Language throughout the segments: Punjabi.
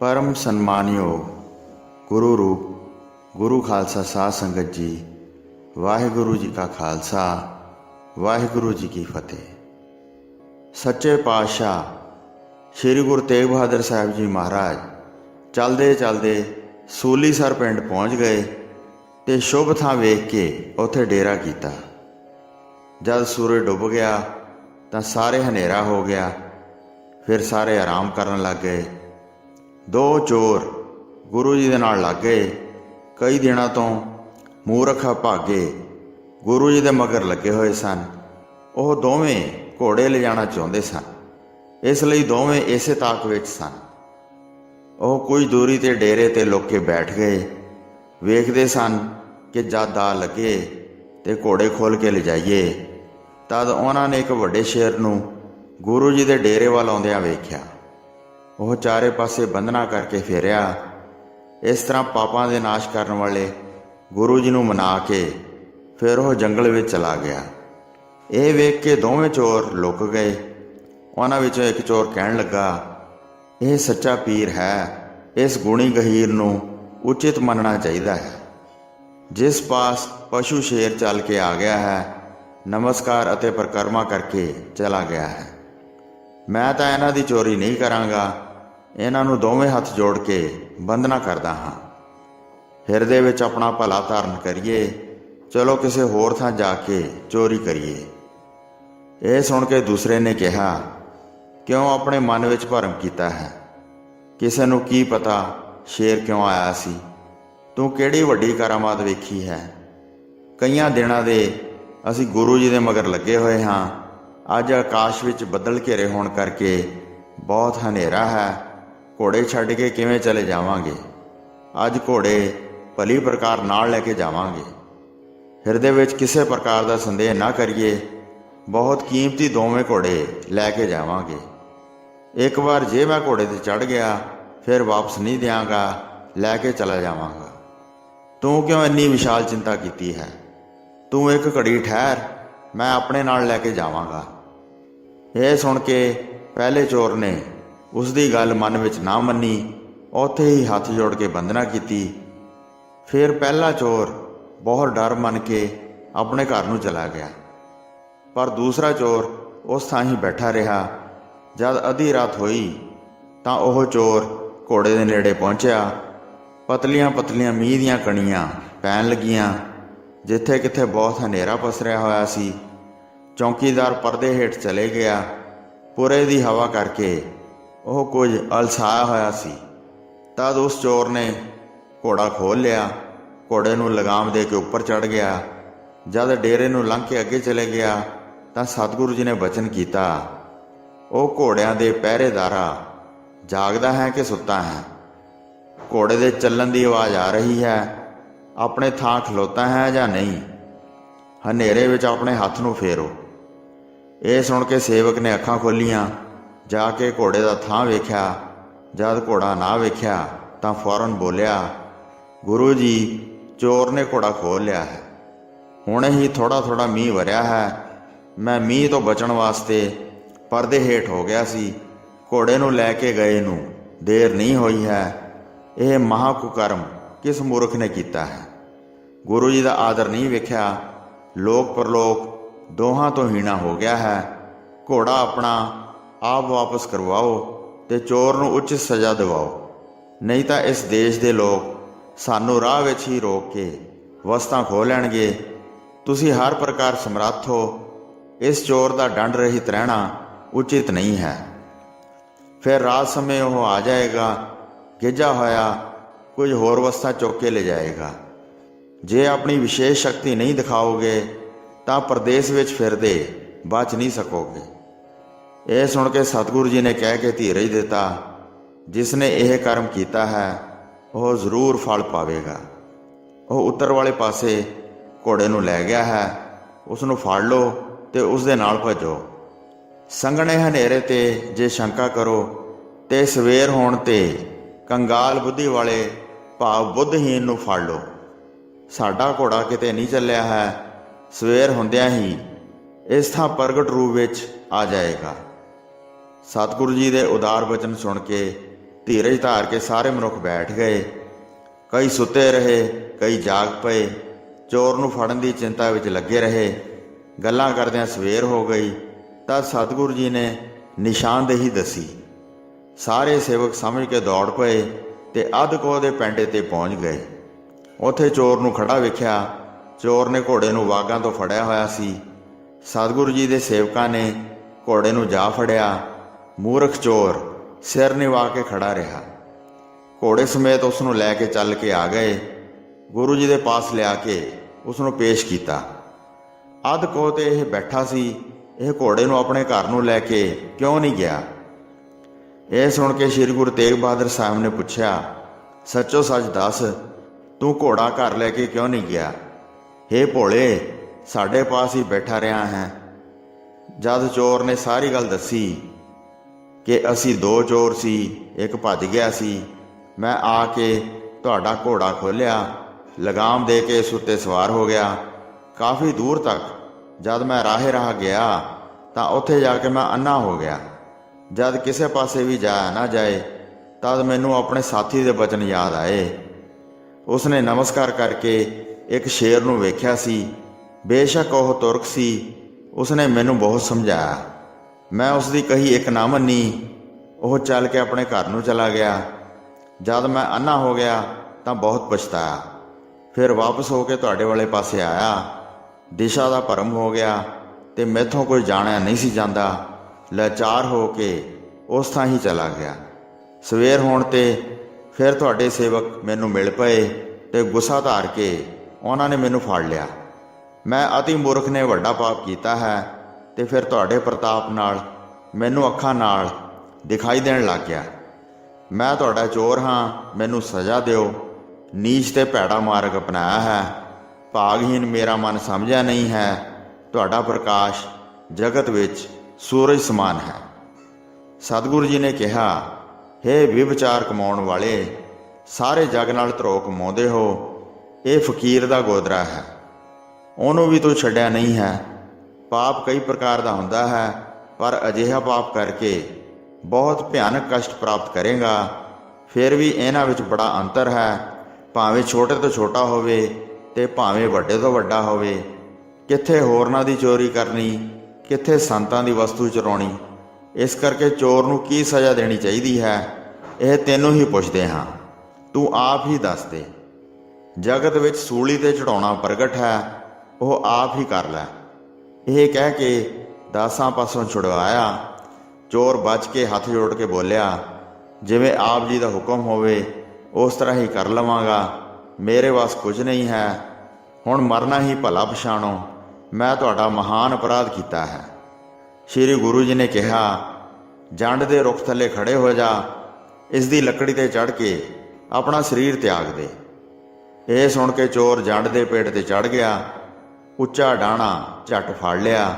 ਪਰਮ ਸਨਮਾਨਯੋਗ ਗੁਰੂ ਰੂਪ ਗੁਰੂ ਖਾਲਸਾ ਸਾਧ ਸੰਗਤ ਜੀ ਵਾਹਿਗੁਰੂ ਜੀ ਕਾ ਖਾਲਸਾ ਵਾਹਿਗੁਰੂ ਜੀ ਕੀ ਫਤਿਹ ਸੱਚੇ ਪਾਤਸ਼ਾਹ ਸ੍ਰੀ ਗੁਰੂ ਤੇਗ ਬਹਾਦਰ ਸਾਹਿਬ ਜੀ ਮਹਾਰਾਜ ਚਲਦੇ ਚਲਦੇ ਸੂਲੀਸਰ ਪਿੰਡ ਪਹੁੰਚ ਗਏ ਤੇ ਸ਼ੁਭ ਥਾਂ ਵੇਖ ਕੇ ਉੱਥੇ ਡੇਰਾ ਕੀਤਾ ਜਦ ਸੂਰਜ ਡੁੱਬ ਗਿਆ ਤਾਂ ਸਾਰੇ ਹਨੇਰਾ ਹੋ ਗਿਆ ਫਿਰ ਸਾਰੇ ਆਰਾਮ ਕਰਨ ਲੱਗ ਗਏ ਦੋ ਚੋਰ ਗੁਰੂ ਜੀ ਦੇ ਨਾਲ ਲੱਗ। ਗਏ ਕਈ ਦਿਨਾਂ ਤੋਂ ਮੂਰਖਾ ਭਾਗੇ ਗੁਰੂ ਜੀ ਦੇ ਮਗਰ ਲੱਗੇ ਹੋਏ ਸਨ। ਉਹ ਦੋਵੇਂ ਘੋੜੇ ਲਿਜਾਣਾ ਚਾਹੁੰਦੇ ਸਨ। ਇਸ ਲਈ ਦੋਵੇਂ ਇਸੇ ਤਾਕ ਵਿੱਚ ਸਨ। ਉਹ ਕੁਝ ਦੂਰੀ ਤੇ ਡੇਰੇ ਤੇ ਲੁੱਕ ਬੈਠ ਗਏ। ਵੇਖਦੇ ਸਨ ਕਿ ਜਦ ਆ ਲੱਗੇ ਤੇ ਘੋੜੇ ਖੋਲ ਕੇ ਲਿਜਾਈਏ, ਤਦ ਉਹਨਾਂ ਨੇ ਇੱਕ ਵੱਡੇ ਸ਼ੇਰ ਨੂੰ ਗੁਰੂ ਜੀ ਦੇ ਡੇਰੇ ਵੱਲ ਆਉਂਦਿਆਂ ਵੇਖਿਆ। ਉਹ ਚਾਰੇ ਪਾਸੇ ਬੰਧਨਾ ਕਰਕੇ ਫੇਰਿਆ। ਇਸ ਤਰ੍ਹਾਂ ਪਾਪਾਂ ਦੇ ਨਾਸ਼ ਕਰਨ ਵਾਲੇ ਗੁਰੂ ਜੀ ਨੂੰ ਮਨਾ ਕੇ ਫਿਰ ਉਹ ਜੰਗਲ ਵਿੱਚ ਚਲਾ ਗਿਆ। ਇਹ ਵੇਖ ਕੇ ਦੋਵੇਂ ਚੋਰ ਲੁਕ ਗਏ। ਉਹਨਾਂ ਵਿੱਚੋਂ ਇੱਕ ਚੋਰ ਕਹਿਣ ਲੱਗਾ, ਇਹ ਸੱਚਾ ਪੀਰ ਹੈ। ਇਸ ਗੁਣੀ ਗਹੀਰ ਨੂੰ ਉਚਿਤ ਮੰਨਣਾ ਚਾਹੀਦਾ ਹੈ। ਜਿਸ ਪਾਸ ਪਸ਼ੂ ਸ਼ੇਰ ਚੱਲ ਕੇ ਆ ਗਿਆ ਹੈ, ਨਮਸਕਾਰ ਅਤੇ ਪ੍ਰਕਰਮਾ ਕਰਕੇ ਚਲਾ ਗਿਆ ਹੈ। ਮੈਂ ਤਾਂ ਇਹਨਾਂ ਦੀ ਚੋਰੀ ਨਹੀਂ ਕਰਾਂਗਾ। ਇਹਨਾਂ ਨੂੰ ਦੋਵੇਂ ਹੱਥ ਜੋੜ ਕੇ ਬੰਦਨਾ ਕਰਦਾ ਹਾਂ। ਹਿਰਦੇ ਵਿੱਚ ਆਪਣਾ ਭਲਾ ਧਾਰਨ ਕਰੀਏ। ਚਲੋ ਕਿਸੇ ਹੋਰ ਥਾਂ ਜਾ ਕੇ ਚੋਰੀ ਕਰੀਏ। ਇਹ ਸੁਣ ਕੇ ਦੂਸਰੇ ਨੇ ਕਿਹਾ, ਕਿਉਂ ਆਪਣੇ ਮਨ ਵਿੱਚ ਭਰਮ ਕੀਤਾ ਹੈ? ਕਿਸੇ ਨੂੰ ਕੀ ਪਤਾ ਸ਼ੇਰ ਕਿਉਂ ਆਇਆ ਸੀ? ਤੂੰ ਕਿਹੜੀ ਵੱਡੀ ਕਰਾਮਾਤ ਵੇਖੀ ਹੈ? ਕਈਆਂ ਦਿਨਾਂ ਦੇ ਅਸੀਂ ਗੁਰੂ ਜੀ ਦੇ ਮਗਰ ਲੱਗੇ ਹੋਏ ਹਾਂ। ਅੱਜ ਆਕਾਸ਼ ਵਿੱਚ ਬੱਦਲ ਘੇਰੇ ਹੋਣ ਕਰਕੇ ਬਹੁਤ ਹਨੇਰਾ ਹੈ। ਘੋੜੇ ਛੱਡ ਕੇ ਕਿਵੇਂ ਚਲੇ ਜਾਵਾਂਗੇ? ਅੱਜ ਘੋੜੇ ਭਲੀ ਪ੍ਰਕਾਰ ਨਾਲ ਲੈ ਕੇ ਜਾਵਾਂਗੇ। ਹਿਰਦੇ ਵਿੱਚ ਕਿਸੇ ਪ੍ਰਕਾਰ ਦਾ ਸੰਦੇਹ ਨਾ ਕਰੀਏ। ਬਹੁਤ ਕੀਮਤੀ ਦੋਵੇਂ ਘੋੜੇ ਲੈ ਕੇ ਜਾਵਾਂਗੇ। ਇੱਕ ਵਾਰ ਜੇ ਮੈਂ ਘੋੜੇ ਤੇ ਚੜ ਗਿਆ, ਫਿਰ ਵਾਪਸ ਨਹੀਂ ਦਿਆਂਗਾ, ਲੈ ਕੇ ਚਲਾ ਜਾਵਾਂਗਾ। ਤੂੰ ਕਿਉਂ ਇੰਨੀ ਵਿਸ਼ਾਲ ਚਿੰਤਾ ਕੀਤੀ ਹੈ? ਤੂੰ ਇੱਕ ਘੜੀ ਠਹਿਰ, ਮੈਂ ਆਪਣੇ ਨਾਲ ਲੈ ਕੇ ਜਾਵਾਂਗਾ। ਇਹ ਸੁਣ ਕੇ ਪਹਿਲੇ ਚੋਰ ਨੇ ਉਸ ਦੀ ਗੱਲ ਮਨ ਵਿੱਚ ਨਾ ਮੰਨੀ, ਉੱਥੇ ਹੀ ਹੱਥ ਜੋੜ ਕੇ ਬੰਦਨਾ ਕੀਤੀ। ਫਿਰ ਪਹਿਲਾ ਚੋਰ ਬਹੁਤ ਡਰ ਮੰਨ ਕੇ ਆਪਣੇ ਘਰ ਨੂੰ ਚਲਾ ਗਿਆ। ਪਰ ਦੂਸਰਾ ਚੋਰ ਉਸ ਥਾਂ ਹੀ ਬੈਠਾ ਰਿਹਾ। ਜਦ ਅੱਧੀ ਰਾਤ ਹੋਈ, ਤਾਂ ਉਹ ਚੋਰ ਘੋੜੇ ਦੇ ਨੇੜੇ ਪਹੁੰਚਿਆ। ਪਤਲੀਆਂ ਪਤਲੀਆਂ ਮੀਂਹ ਦੀਆਂ ਕਣੀਆਂ ਪੈਣ ਲੱਗੀਆਂ ਜਿੱਥੇ ਕਿਥੇ ਬਹੁਤ ਹਨੇਰਾ ਪਸਰਿਆ ਹੋਇਆ ਸੀ। ਚੌਕੀਦਾਰ ਪਰਦੇ ਹੇਠ ਚਲੇ ਗਿਆ। ਪੁਰੇ ਦੀ ਹਵਾ ਕਰਕੇ ਉਹ ਕੁਝ ਅਲਸਾਇਆ ਹੋਇਆ ਸੀ। ਤਦ ਉਸ ਚੋਰ ਨੇ ਘੋੜਾ ਖੋਲ ਲਿਆ, ਘੋੜੇ ਨੂੰ ਲਗਾਮ ਦੇ ਕੇ ਉੱਪਰ ਚੜ ਗਿਆ। ਜਦ ਡੇਰੇ ਨੂੰ ਲੰਘ ਕੇ ਅੱਗੇ ਚਲੇ ਗਿਆ, ਤਾਂ ਸਤਿਗੁਰੂ ਜੀ ਨੇ ਬਚਨ ਕੀਤਾ, ਉਹ ਘੋੜਿਆਂ ਦੇ ਪਹਿਰੇਦਾਰਾ, ਜਾਗਦਾ ਹੈ ਕਿ ਸੁੱਤਾ ਹੈ? ਘੋੜੇ ਦੇ ਚੱਲਣ ਦੀ ਆਵਾਜ਼ ਆ ਰਹੀ ਹੈ, ਆਪਣੇ ਥਾਂ ਖਲੋਤਾ ਹੈ ਜਾਂ ਨਹੀਂ? ਹਨੇਰੇ ਵਿੱਚ ਆਪਣੇ ਹੱਥ ਨੂੰ ਫੇਰੋ। ਇਹ ਸੁਣ ਕੇ ਸੇਵਕ ਨੇ ਅੱਖਾਂ ਖੋਲੀਆਂ ਜਾ ਕੇ ਘੋੜੇ ਦਾ ਥਾਂ ਵੇਖਿਆ, ਜਦ ਘੋੜਾ ਨਾ ਵੇਖਿਆ ਤਾਂ ਫੌਰਨ ਬੋਲਿਆ, ਗੁਰੂ ਜੀ, ਚੋਰ ਨੇ ਘੋੜਾ ਖੋਲ ਲਿਆ ਹੈ। ਹੁਣੇ ਹੀ ਥੋੜਾ ਥੋੜਾ ਮੀਂਹ ਵਰਿਆ ਹੈ। ਮੈਂ ਮੀਂਹ ਤੋਂ ਬਚਣ ਵਾਸਤੇ ਪਰਦੇ ਹੇਠ ਹੋ ਗਿਆ ਸੀ। ਘੋੜੇ ਨੂੰ ਲੈ ਕੇ ਗਏ ਨੂੰ ਦੇਰ ਨਹੀਂ ਹੋਈ ਹੈ। ਇਹ ਮਹਾ ਕੁਕਰਮ ਕਿਸ ਮੂਰਖ ਨੇ ਕੀਤਾ ਹੈ? ਗੁਰੂ ਜੀ ਦਾ ਆਦਰ ਨਹੀਂ ਵੇਖਿਆ। ਲੋਕ ਪਰਲੋਕ ਦੋਹਾਂ ਤੋਂ ਹੀਣਾ ਹੋ ਗਿਆ ਹੈ। ਘੋੜਾ ਆਪਣਾ ਆਪ ਵਾਪਸ ਕਰਵਾਓ ਤੇ ਚੋਰ ਨੂੰ ਉੱਚ ਸਜ਼ਾ ਦਿਵਾਓ। ਨਹੀਂ ਤਾਂ ਇਸ ਦੇਸ਼ ਦੇ ਲੋਕ ਸਾਨੂੰ ਰਾਹ ਵਿੱਚ ਹੀ ਰੋਕ ਕੇ ਵਸਤਾਂ ਖੋ ਲੈਣਗੇ। ਤੁਸੀਂ ਹਰ ਪ੍ਰਕਾਰ ਸਮਰੱਥ ਹੋ। ਇਸ ਚੋਰ ਦਾ ਡੰਡ ਰਹਿਤ ਰਹਿਣਾ ਉਚਿਤ ਨਹੀਂ ਹੈ। ਫਿਰ ਰਾਤ ਸਮੇਂ ਉਹ ਆ ਜਾਏਗਾ ਗਿੱਜਾ ਹੋਇਆ, ਕੁਝ ਹੋਰ ਵਸਤਾਂ ਚੁੱਕ ਕੇ ਲੈ ਜਾਏਗਾ। ਜੇ ਆਪਣੀ ਵਿਸ਼ੇਸ਼ ਸ਼ਕਤੀ ਨਹੀਂ ਦਿਖਾਓਗੇ, ਤਾਂ ਪ੍ਰਦੇਸ਼ ਵਿੱਚ ਫਿਰਦੇ ਬਚ ਨਹੀਂ ਸਕੋਗੇ। ਇਹ ਸੁਣ ਕੇ ਸਤਿਗੁਰੂ ਜੀ ਨੇ ਕਹਿ ਕੇ ਧੀਰਜ ਦਿੱਤਾ, ਜਿਸ ਨੇ ਇਹ ਕਰਮ ਕੀਤਾ ਹੈ, ਉਹ ਜ਼ਰੂਰ ਫਲ ਪਾਵੇਗਾ। ਉਹ ਉੱਤਰ ਵਾਲੇ ਪਾਸੇ ਘੋੜੇ ਨੂੰ ਲੈ ਗਿਆ ਹੈ ਉਸ ਨੂੰ ਫੜ ਲਓ ਤੇ ਉਸ ਦੇ ਨਾਲ ਭੱਜੋ। ਸੰਗਣੇ ਹਨੇਰੇ ਤੇ ਜੇ ਸ਼ੰਕਾ ਕਰੋ, ਤੇ ਸਵੇਰ ਹੋਣ ਤੇ ਕੰਗਾਲ ਬੁੱਧੀ ਵਾਲੇ ਭਾਵ ਬੁੱਧਹੀਨ ਨੂੰ ਫੜ ਲਓ। ਸਾਡਾ ਘੋੜਾ ਕਿਤੇ ਨਹੀਂ ਚੱਲਿਆ ਹੈ, ਸਵੇਰ ਹੁੰਦਿਆਂ ਹੀ ਇਸ ਥਾਂ ਪ੍ਰਗਟ ਰੂਪ ਵਿੱਚ ਆ ਜਾਏਗਾ। ਸਤਿਗੁਰੂ ਜੀ ਦੇ ਉਦਾਰ ਵਚਨ ਸੁਣ ਕੇ ਧੀਰਜ ਧਾਰ ਕੇ ਸਾਰੇ ਮਨੁੱਖ ਬੈਠ ਗਏ। ਕਈ ਸੁੱਤੇ ਰਹੇ, ਕਈ ਜਾਗ ਪਏ। ਚੋਰ ਨੂੰ ਫੜਨ ਦੀ ਚਿੰਤਾ ਵਿੱਚ ਲੱਗੇ ਰਹੇ। ਗੱਲਾਂ ਕਰਦਿਆਂ ਸਵੇਰ ਹੋ ਗਈ ਤਾਂ ਸਤਿਗੁਰੂ ਜੀ ਨੇ ਨਿਸ਼ਾਨਦੇਹੀ ਦੱਸੀ। ਸਾਰੇ ਸੇਵਕ ਸਮਝ ਕੇ ਦੌੜ ਪਏ ਤੇ ਅੱਧ ਕੋ ਦੇ ਪੈਂਡੇ ਤੇ ਪਹੁੰਚ ਗਏ। ਉੱਥੇ ਚੋਰ ਨੂੰ ਖੜਾ ਵੇਖਿਆ। ਚੋਰ ਨੇ ਘੋੜੇ ਨੂੰ ਵਾਗਾਂ ਤੋਂ ਫੜਿਆ ਹੋਇਆ ਸੀ। ਸਤਿਗੁਰੂ ਜੀ ਦੇ ਸੇਵਕਾਂ ਨੇ ਘੋੜੇ ਨੂੰ ਜਾ ਫੜਿਆ। ਮੂਰਖ ਚੋਰ ਸਿਰ ਨਿਵਾ ਕੇ ਖੜਾ ਰਿਹਾ। ਘੋੜੇ ਸਮੇਤ ਉਸ ਨੂੰ ਲੈ ਕੇ ਚੱਲ ਕੇ ਆ ਗਏ। ਗੁਰੂ ਜੀ ਦੇ ਪਾਸ ਲਿਆ ਕੇ ਉਸ ਨੂੰ ਪੇਸ਼ ਕੀਤਾ। ਅੱਧ ਕੋ ਤੇ ਇਹ ਬੈਠਾ ਸੀ, ਇਹ ਘੋੜੇ ਨੂੰ ਆਪਣੇ ਘਰ ਨੂੰ ਲੈ ਕੇ ਕਿਉਂ ਨਹੀਂ ਗਿਆ? ਇਹ ਸੁਣ ਕੇ ਸ੍ਰੀ ਗੁਰੂ ਤੇਗ ਬਹਾਦਰ ਸਾਹਿਬ ਨੇ ਪੁੱਛਿਆ, ਸੱਚੋ ਸੱਚ ਦੱਸ, ਤੂੰ ਘੋੜਾ ਘਰ ਲੈ ਕੇ ਕਿਉਂ ਨਹੀਂ ਗਿਆ? ਹੇ ਭੋਲੇ, ਸਾਡੇ ਪਾਸ ਹੀ ਬੈਠਾ ਰਿਹਾ ਹੈ। ਜਦ ਚੋਰ ਨੇ ਸਾਰੀ ਗੱਲ ਦੱਸੀ ਕਿ ਅਸੀਂ ਦੋ ਚੋਰ ਸੀ, ਇੱਕ ਭੱਜ ਗਿਆ ਸੀ। ਮੈਂ ਆ ਕੇ ਤੁਹਾਡਾ ਘੋੜਾ ਖੋਲਿਆ ਲਗਾਮ ਦੇ ਕੇ ਇਸ ਉੱਤੇ ਸਵਾਰ ਹੋ ਗਿਆ। ਕਾਫੀ ਦੂਰ ਤੱਕ, ਜਦ ਮੈਂ ਰਾਹੇ ਰਾਹ ਗਿਆ, ਤਾਂ ਉੱਥੇ ਜਾ ਕੇ ਮੈਂ ਅੰਨਾ ਹੋ ਗਿਆ। ਜਦ ਕਿਸੇ ਪਾਸੇ ਵੀ ਜਾਇਆ ਨਾ ਜਾਏ, ਤਦ ਮੈਨੂੰ ਆਪਣੇ ਸਾਥੀ ਦੇ ਬਚਨ ਯਾਦ ਆਏ। ਉਸਨੇ ਨਮਸਕਾਰ ਕਰਕੇ ਇੱਕ ਸ਼ੇਰ ਨੂੰ ਵੇਖਿਆ ਸੀ। ਬੇਸ਼ੱਕ ਉਹ ਤੁਰਕ ਸੀ, ਉਸਨੇ ਮੈਨੂੰ ਬਹੁਤ ਸਮਝਾਇਆ। ਮੈਂ ਉਸ ਦੀ ਕਹੀ ਇੱਕ ਨਾ ਮੰਨੀ। ਉਹ ਚੱਲ ਕੇ ਆਪਣੇ ਘਰ ਨੂੰ ਚਲਾ ਗਿਆ। ਜਦ ਮੈਂ ਅੰਨਾ ਹੋ ਗਿਆ ਤਾਂ ਬਹੁਤ ਪਛਤਾਇਆ। ਫਿਰ ਵਾਪਸ ਹੋ ਕੇ ਤੁਹਾਡੇ ਵਾਲੇ ਪਾਸੇ ਆਇਆ। ਦਿਸ਼ਾ ਦਾ ਭਰਮ ਹੋ ਗਿਆ ਤੇ ਮੈਥੋਂ ਕੋਈ ਜਾਣਿਆ ਨਹੀਂ ਸੀ ਜਾਂਦਾ। ਲਾਚਾਰ ਹੋ ਕੇ ਉਸ ਥਾਂ ਹੀ ਚਲਾ ਗਿਆ। ਸਵੇਰ ਹੋਣ ਤੇ ਫਿਰ ਤੁਹਾਡੇ ਸੇਵਕ ਮੈਨੂੰ ਮਿਲ ਪਏ ਤੇ ਗੁੱਸਾ ਧਾਰ ਕੇ ਉਹਨਾਂ ਨੇ ਮੈਨੂੰ ਫੜ ਲਿਆ। ਮੈਂ ਅਤੀ ਮੂਰਖ ਨੇ ਵੱਡਾ ਪਾਪ ਕੀਤਾ ਹੈ। ਤੇ ਫਿਰ ਤੁਹਾਡੇ ਪ੍ਰਤਾਪ ਨਾਲ, ਮੈਨੂੰ ਅੱਖਾਂ ਨਾਲ ਦਿਖਾਈ ਦੇਣ ਲੱਗ ਗਿਆ। ਮੈਂ ਤੁਹਾਡਾ ਚੋਰ ਹਾਂ, ਮੈਨੂੰ ਸਜ਼ਾ ਦਿਓ। ਨੀਚ ਤੇ ਭੈੜਾ ਮਾਰਗ ਅਪਣਾਇਆ ਹੈ। ਭਾਗਹੀਨ ਮੇਰਾ ਮਨ ਸਮਝਿਆ ਨਹੀਂ ਹੈ। ਤੁਹਾਡਾ ਪ੍ਰਕਾਸ਼ ਜਗਤ ਵਿੱਚ ਸੂਰਜ ਸਮਾਨ ਹੈ। ਸਤਿਗੁਰੂ ਜੀ ਨੇ ਕਿਹਾ, ਹੇ ਵਿਵਚਾਰ ਕਮਾਉਣ ਵਾਲੇ, ਸਾਰੇ ਜਗ ਨਾਲ ਧਰੋ ਕਮਾਉਂਦੇ ਹੋ। ਇਹ ਫਕੀਰ ਦਾ ਗੋਦਰਾ ਹੈ। ਉਹਨੂੰ ਵੀ ਤੂੰ ਛੱਡਿਆ ਨਹੀਂ ਹੈ। ਪਾਪ ਕਈ ਪ੍ਰਕਾਰ ਦਾ ਹੁੰਦਾ ਹੈ, ਪਰ ਅਜਿਹਾ ਪਾਪ ਕਰਕੇ ਬਹੁਤ ਭਿਆਨਕ ਕਸ਼ਟ ਪ੍ਰਾਪਤ ਕਰੇਗਾ। ਫਿਰ ਵੀ ਇਹਨਾਂ ਵਿੱਚ ਬੜਾ ਅੰਤਰ ਹੈ। ਭਾਵੇਂ ਛੋਟੇ ਤੋਂ ਛੋਟਾ ਹੋਵੇ ਤੇ ਭਾਵੇਂ ਵੱਡੇ ਤੋਂ ਵੱਡਾ ਹੋਵੇ, ਕਿੱਥੇ ਹੋਰਨਾਂ ਦੀ ਚੋਰੀ ਕਰਨੀ, ਕਿੱਥੇ ਸੰਤਾਂ ਦੀ ਵਸਤੂ ਚਰਾਉਣੀ, ਇਸ ਕਰਕੇ ਚੋਰ ਨੂੰ ਕੀ ਸਜ਼ਾ ਦੇਣੀ ਚਾਹੀਦੀ ਹੈ, ਇਹ ਤੈਨੂੰ ਹੀ ਪੁੱਛਦੇ ਹਾਂ। ਤੂੰ ਆਪ ਹੀ ਦੱਸ ਦੇ। ਜਗਤ ਵਿੱਚ ਸੂਲੀ ਤੇ ਚੜਾਉਣਾ ਪ੍ਰਗਟ ਹੈ, ਉਹ ਆਪ ਹੀ ਕਰ ਲੈ। ਇਹ ਕਹਿ ਕੇ ਦਾਸਾਂ ਪਾਸੋਂ ਛੁਡਵਾਇਆ। ਚੋਰ ਬਚ ਕੇ ਹੱਥ ਜੋੜ ਕੇ ਬੋਲਿਆ, ਜਿਵੇਂ ਆਪ ਜੀ ਦਾ ਹੁਕਮ ਹੋਵੇ, ਉਸ ਤਰ੍ਹਾਂ ਹੀ ਕਰ ਲਵਾਂਗਾ। ਮੇਰੇ ਵਾਸ ਕੁਝ ਨਹੀਂ ਹੈ। ਹੁਣ ਮਰਨਾ ਹੀ ਭਲਾ ਪਛਾਣੋ। ਮੈਂ ਤੁਹਾਡਾ ਮਹਾਨ ਅਪਰਾਧ ਕੀਤਾ ਹੈ। ਸ਼੍ਰੀ ਗੁਰੂ ਜੀ ਨੇ ਕਿਹਾ, ਜੰਡ ਦੇ ਰੁੱਖ ਥੱਲੇ ਖੜੇ ਹੋ ਜਾ। ਇਸ ਦੀ ਲੱਕੜੀ ਤੇ ਚੜ ਕੇ ਆਪਣਾ ਸਰੀਰ ਤਿਆਗ ਦੇ। ਇਹ ਸੁਣ ਕੇ ਚੋਰ ਜੰਡ ਦੇ ਪੇਟ ਤੇ ਚੜ ਗਿਆ। ਉੱਚਾ ਡਾਣਾ ਝੱਟ ਫੜ ਲਿਆ,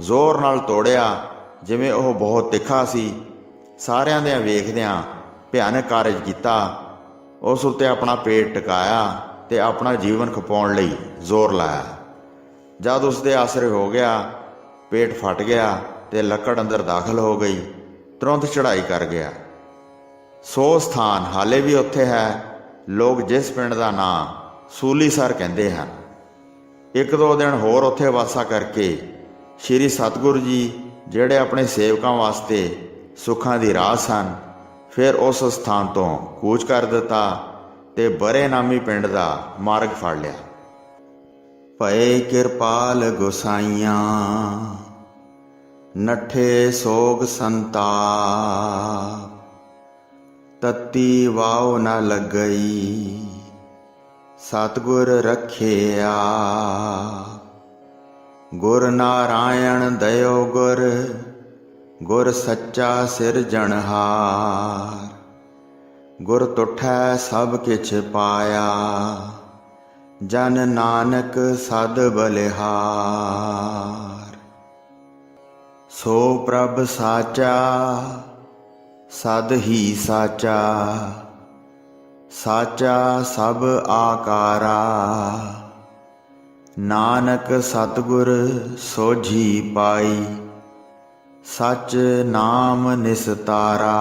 ਜ਼ੋਰ ਨਾਲ ਤੋੜਿਆ, ਜਿਵੇਂ ਉਹ ਬਹੁਤ ਤਿੱਖਾ ਸੀ। ਸਾਰਿਆਂ ਦੇ ਵੇਖਦਿਆਂ ਭਿਆਨਕ ਕਾਰਜ ਕੀਤਾ। ਉਸ ਉੱਤੇ ਆਪਣਾ ਪੇਟ ਟਿਕਾਇਆ ਤੇ ਆਪਣਾ ਜੀਵਨ ਖਪਾਉਣ ਲਈ ਜ਼ੋਰ ਲਾਇਆ। ਜਦ ਉਸ ਦੇ ਆਸਰੇ ਹੋ ਗਿਆ, ਪੇਟ ਫਟ ਗਿਆ ਤੇ ਲੱਕੜ ਅੰਦਰ ਦਾਖਲ ਹੋ ਗਈ, ਤੁਰੰਤ ਚੜ੍ਹਾਈ ਕਰ ਗਿਆ। ਸੋ ਸਥਾਨ ਹਾਲੇ ਵੀ ਉੱਥੇ ਹੈ, ਲੋਕ ਜਿਸ ਪਿੰਡ ਦਾ ਨਾਂ ਸੂਲੀਸਰ ਕਹਿੰਦੇ ਹਨ। ਇੱਕ ਦੋ ਦਿਨ ਹੋਰ ਉੱਥੇ ਵਾਸਾ ਕਰਕੇ ਸ਼੍ਰੀ ਸਤਿਗੁਰੂ ਜੀ ਜਿਹੜੇ ਆਪਣੇ ਸੇਵਕਾਂ ਵਾਸਤੇ ਸੁੱਖਾਂ ਦੀ ਰਾਹ ਸਨ, ਫਿਰ ਉਸ ਸਥਾਨ ਤੋਂ ਕੂਚ ਕਰ ਦਿੱਤਾ ਤੇ ਬਰੇ ਨਾਮੀ ਪਿੰਡ ਦਾ ਮਾਰਗ ਫੜ ਲਿਆ। ਭਏ ਕਿਰਪਾਲ ਗੁਸਾਈਆਂ, ਨਠੇ ਸੋਗ ਸੰਤਾਪ, ਤਤੀ ਵਾਉ ਨ ਲੱਗਈ। ਸਤਗੁਰ ਰਖਿਆ। ਗੁਰ ਨਾਰਾਇਣ ਦਇਓ ਗੁਰ ਗੁਰ ਸੱਚਾ ਸਿਰਜਣਹਾਰ ਗੁਰ ਤੁਠੈ ਸਭ ਕਿਛ ਪਾਇਆ, ਜਨ ਨਾਨਕ ਸਦ ਬਲਿਹਾਰ। ਸੋ ਪ੍ਰਭ ਸਾਚਾ, ਸਦ ਹੀ ਸਾਚਾ। ਸਾਚਾ ਸਭ ਆਕਾਰਾ। ਨਾਨਕ ਸਤਗੁਰ ਸੋਝੀ ਪਾਈ। ਸਚ ਨਾਮ ਨਿਸਤਾਰਾ।